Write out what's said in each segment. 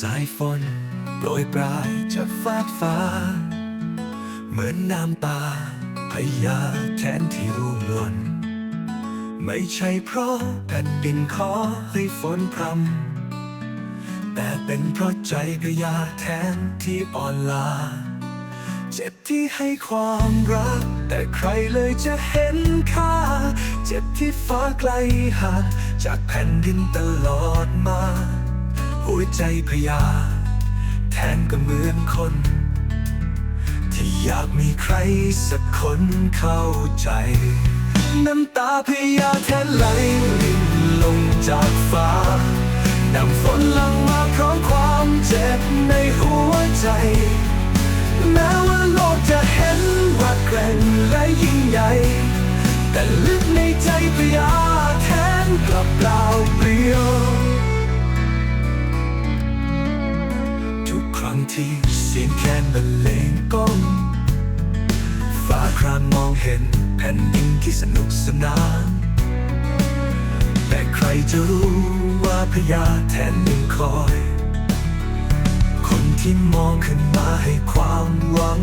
สายฝนโปรยปลายจากฟากฟ้า เหมือนน้ำตาพยาแทนที่ร่วงหล่นไม่ใช่เพราะแผ่นดินขอให้ฝนพรำแต่เป็นเพราะใจพยาแทนที่อ่อนลา เจ็บที่ให้ความรัก แต่ใครเลยจะเห็นค่า เจ็บที่ฟ้าไกลห่างจากแผ่นดินตลอดมา หัวใจพยา แทนก็เหมือนคน ที่อยากมีใครสักคนเข้าใจ น้ำตาพยาแทนไหลรินลงจากฟ้าดังฝนลังมาพร้อมความเจ็บในหัวใจ แม้ว่าโลกจะเห็นว่าแกร่งและยิ่งใหญ่ แต่ลึกในใจพยาแทนกลับเปล่าเปลี่ยว ที่เสียงแคนบรรเลงก้องฟ้าครามมองเห็นแผ่นดินที่สนุกสนาน แต่ใครจะรู้ว่าพยาแทนหนึ่งคอย คนที่มองขึ้นมาให้ความหวัง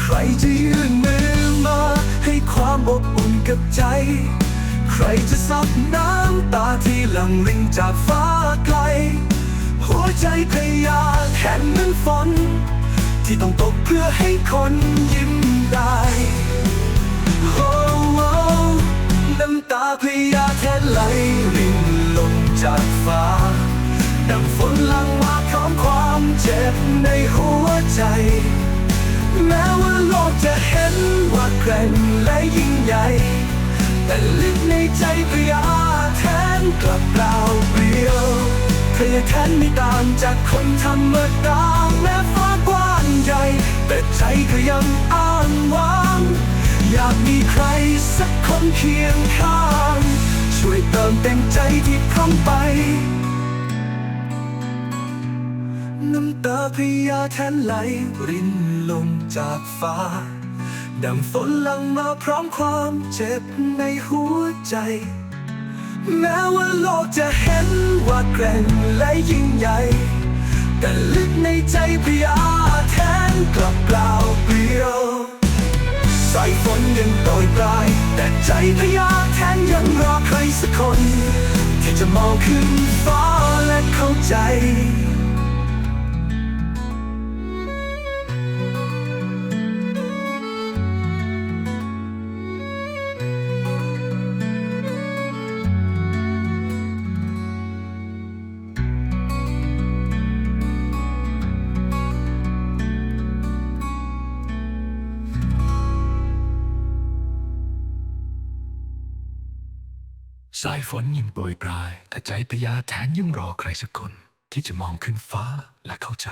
ใครจะยื่นมือมาให้ความอบอุ่นกับใจ ใครจะซับน้ำตาที่หลั่งรินจากฟ้าไกล หัวใจพยาแทนเหมือนฝน ที่ต้องตกเพื่อให้คนยิ้มได้โอ้โอ้น้ำตาพยาแทนไหลรินลงจากฟ้า ดังฝนลังมาพร้อมความเจ็บในหัวใจ แม้ว่าโลกจะเห็นว่าแกร่งและยิ่งใหญ่ แต่ลึกในใจพยาแทนกลับเปล่าเปลี่ยวพยาแทนไม่ต่างจากคนธรรมดาแม้ฟ้า ใหญ่ แต่ใจก็ยังอ้างว้าง อยากมีใครสักคนเคียงข้าง ช่วยเติมเต็มใจที่พร้อมไป น้ำตาพยาแทนไหล รินลงจากฟ้าดังฝนลังมาพร้อมความเจ็บในหัวใจ แม้ว่าโลกจะเห็นว่าแกร่งและยิ่งใหญ่ แต่ลึกในใจพยา กลับเปล่าเปลี่ยวสายฝนยังโปรยปลาย แต่ใจพยาแทนยังรอใครสักคน ที่จะมองขึ้นฟ้าและเข้าใจ สายฝนยิ่งโปรยปลาย แต่ใจพยาแทนยังรอใครสักคน ที่จะมองขึ้นฟ้าและเข้าใจ